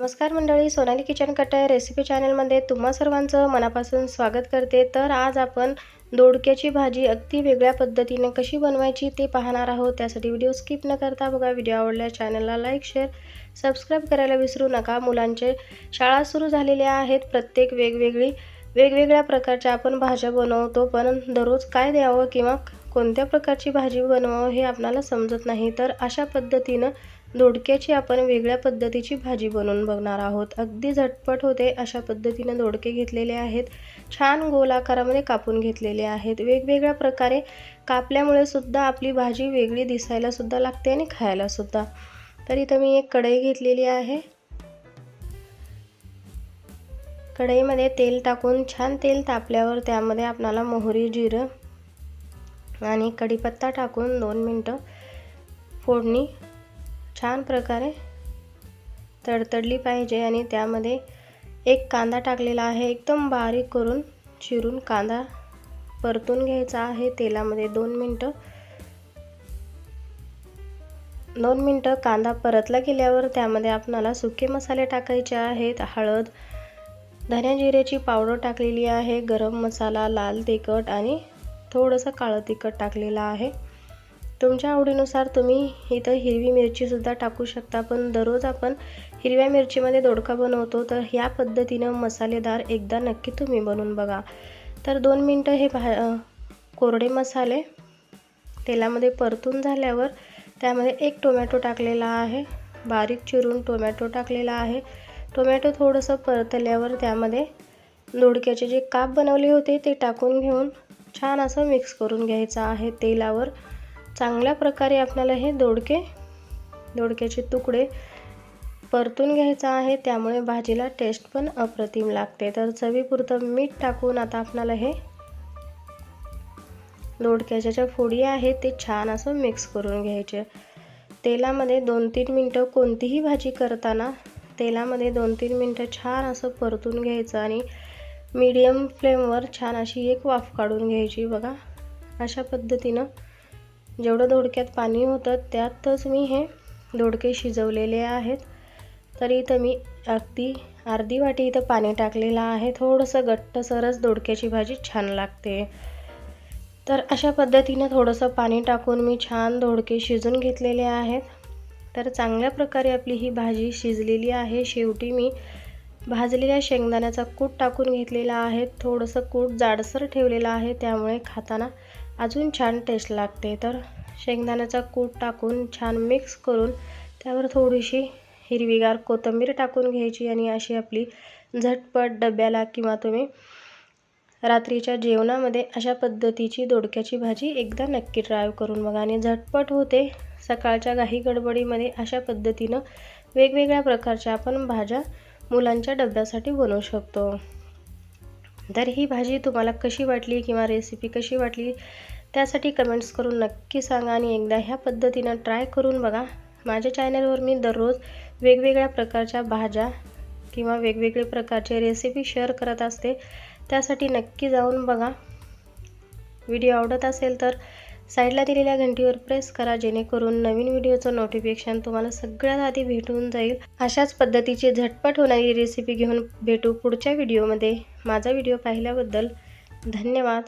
नमस्कार मंडळी सोनाली किचन कटाय रेसिपी चॅनलमध्ये तुम्हा सर्वांचं मनापासून स्वागत करते. तर आज आपण दोडक्याची भाजी अगदी वेगळ्या पद्धतीने कशी बनवायची ते पाहणार आहोत. त्यासाठी व्हिडिओ स्किप न करता बघा व्हिडिओ आवडल्या चॅनलला लाईक शेअर सबस्क्राईब करायला विसरू नका. मुलांचे शाळा सुरू झालेल्या आहेत. प्रत्येक वेगवेगळी वेगवेगळ्या प्रकारच्या आपण भाज्या बनवतो पण दररोज काय द्यावं किंवा कोणत्या प्रकारची भाजी बनवावं हे आपणाला समजत नाही. तर अशा पद्धतीनं दोडक्याची आपण वेगळ्या पद्धतीची भाजी बनवून बघणार आहोत. अगदी झटपट होते अशा पद्धतीने दोडके घेतलेले आहेत. छान गोल आकारामध्ये कापून घेतलेले आहेत. वेगवेगळ्या प्रकारे कापल्यामुळे सुद्धा आपली भाजी वेगळी दिसायला सुद्धा लागते आणि खायला सुद्धा. तर इथं मी एक कढई घेतलेली आहे. कढईमध्ये तेल टाकून छान तेल तापल्यावर त्यामध्ये आपणाला मोहरी जिरं आणि कढीपत्ता टाकून दोन मिनटं फोडणी छान प्रकारे तडतडली पाहिजे आणि त्यामध्ये एक कांदा टाकलेला आहे. एकदम बारीक करून चिरून कांदा परतून घ्यायचा आहे. तेलामध्ये दोन मिनटं. दोन मिनटं कांदा परतला गेल्यावर त्यामध्ये आपणाला सुके मसाले टाकायचे आहेत. हळद धन्या जिऱ्याची पावडर टाकलेली आहे. गरम मसाला लाल तिखट आणि थोडंसं काळं तिखट टाकलेलं आहे. तुमच्या आवडीनुसार तुम्ही इथं हिरवी मिरचीसुद्धा टाकू शकता पण दररोज आपण हिरव्या मिरचीमध्ये दोडका बनवतो तर ह्या पद्धतीनं मसालेदार एकदा नक्की तुम्ही बनवून बघा. तर दोन मिनटं हे भा कोरडे मसाले तेलामध्ये परतून झाल्यावर त्यामध्ये एक टोमॅटो टाकलेला आहे बारीक चिरून टोमॅटो टाकलेला आहे. टोमॅटो थोडंसं परतल्यावर त्यामध्ये दोडक्याचे जे काप बनवले होते ते टाकून घेऊन छान असं मिक्स करून घ्यायचं आहे तेलावर. चांगल्या प्रकारे आपल्याला हे दोडके दोडक्याचे तुकडे परतून घ्यायचं आहे. त्यामुळे भाजीला टेस्ट पण अप्रतिम लागते. तर चवीपुरतं मीठ टाकून आता आपल्याला हे दोडक्याच्या ज्या फोडी आहेत ते छान असं मिक्स करून घ्यायचे. तेलामध्ये दोन तीन मिनटं कोणतीही भाजी करताना तेलामध्ये दोन तीन मिनटं छान असं परतून घ्यायचं आणि मीडियम फ्लेमवर छान अशी एक वाफ काढून घ्यायची बघा. अशा पद्धतीनं जेवढं दोडक्यात पाणी होतं त्यातच मी हे दोडके शिजवलेले आहेत. तरी इथं मी अगदी अर्धी वाटी इथं पाणी टाकलेलं आहे. थोडंसं घट्टसरच दोडक्याची भाजी छान लागते. तर अशा पद्धतीनं थोडंसं पाणी टाकून मी छान दोडके शिजून घेतलेले आहेत. तर चांगल्या प्रकारे आपली ही भाजी शिजलेली आहे. शेवटी मी भाजलेल्या शेंगदाण्याचा कूट टाकून घेतलेला आहे. थोडंसं कूट जाडसर ठेवलेलं आहे. त्यामुळे खाताना अजून छान टेस्ट लागते. तर शेंगदाण्याचा कूट टाकून छान मिक्स करून त्यावर थोडीशी हिरवीगार कोथिंबीर टाकून घ्यायची आणि अशी आपली झटपट डब्याला किंवा तुम्ही रात्रीच्या जेवणामध्ये अशा पद्धतीची दोडक्याची भाजी एकदा नक्की ट्राय करून बघा. आणि झटपट होते सकाळच्या घाई गडबडीमध्ये अशा पद्धतीनं वेगवेगळ्या प्रकारच्या आपण भाज्या मुलांच्या डब्यासाठी बनवू शकतो. तर ही भाजी तुम्हाला कशी वाटली किंवा रेसिपी कशी वाटली त्यासाठी कमेंट्स करून नक्की सांगा आणि एकदा ह्या पद्धतीनं ट्राय करून बघा. माझ्या चॅनलवर मी दररोज वेगवेगळ्या प्रकारच्या भाज्या किंवा वेगवेगळे प्रकारचे रेसिपी शेअर करत असते. त्यासाठी नक्की जाऊन बघा. व्हिडिओ आवडत असेल तर साईडला दिलेल्या घंटीवर प्रेस करा जेणेकरून नवीन व्हिडिओचं नोटिफिकेशन तुम्हाला सगळ्यात आधी भेटून जाईल. अशाच पद्धतीची झटपट होणारी रेसिपी घेऊन भेटू पुढच्या व्हिडिओमध्ये माझा व्हिडिओ पाहिल्याबद्दल धन्यवाद.